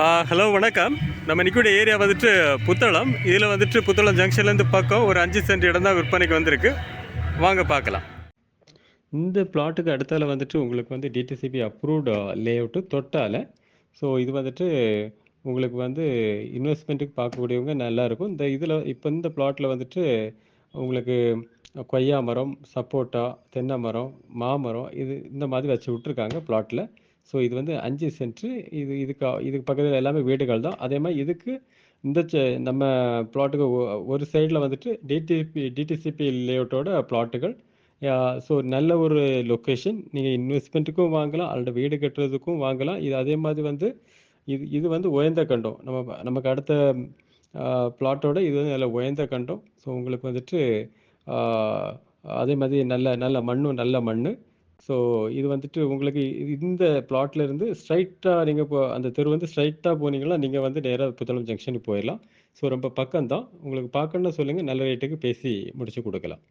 Hello வணக்கம். நம்ம நிக்கூடிய area வந்துட்டு புத்தளம். இதில் வந்துட்டு புத்தளம் ஜங்ஷன்லேருந்து பக்கம் ஒரு அஞ்சு சென்ட் இடம் தான் விற்பனைக்கு வந்திருக்கு. வாங்க பார்க்கலாம். இந்த பிளாட்டுக்கு அடுத்தால வந்துட்டு உங்களுக்கு வந்து டிடிசிபி அப்ரூவ்டு லேஅவுட்டு தொட்டால ஸோ இது வந்துட்டு உங்களுக்கு வந்து இன்வெஸ்ட்மெண்ட்டுக்கு பார்க்கக்கூடியவங்க நல்லாயிருக்கும் இந்த இதில் இப்போ இந்த பிளாட்டில் வந்துட்டு உங்களுக்கு கொய்யா மரம் சப்போட்டா தென்னை மரம் மாமரம் இது இந்த மாதிரி வச்சு விட்ருக்காங்க பிளாட்டில் ஸோ இது வந்து அஞ்சு சென்ட்ரு இது இதுக்கு இதுக்கு பக்கத்தில் எல்லாமே வீடுகள் தான். அதே மாதிரி இதுக்கு இந்த நம்ம பிளாட்டுக்கு ஒரு சைடில் வந்துட்டு டிடிபி டிடிசிபி லேஅவுட்டோட பிளாட்டுகள் ஸோ நல்ல ஒரு லொக்கேஷன் நீங்கள் இன்வெஸ்ட்மெண்ட்டுக்கும் வாங்கலாம். அல்லது வீடு கட்டுறதுக்கும் வாங்கலாம். இது அதே மாதிரி வந்து இது இது வந்து உயர்ந்த கண்டம். நம்ம நமக்கு அடுத்த பிளாட்டோட இது வந்து நல்ல உயர்ந்த கண்டம். ஸோ உங்களுக்கு வந்துட்டு அதே மாதிரி நல்ல நல்ல மண்ணும் நல்ல மண் ஸோ இது வந்துட்டு உங்களுக்கு இந்த பிளாட்ல இருந்து ஸ்ட்ரைட்டாக நீங்கள் இப்போ அந்த தெரு வந்து ஸ்ட்ரைட்டாக போனீங்கன்னா நீங்கள் வந்து நேராக புத்தளம் ஜங்ஷனுக்கு போயிடலாம். ஸோ ரொம்ப பக்கம் தான் உங்களுக்கு பார்க்கணும்னு சொல்லுங்கள் நல்ல ரேட்டுக்கு பேசி முடிச்சு கொடுக்கலாம்.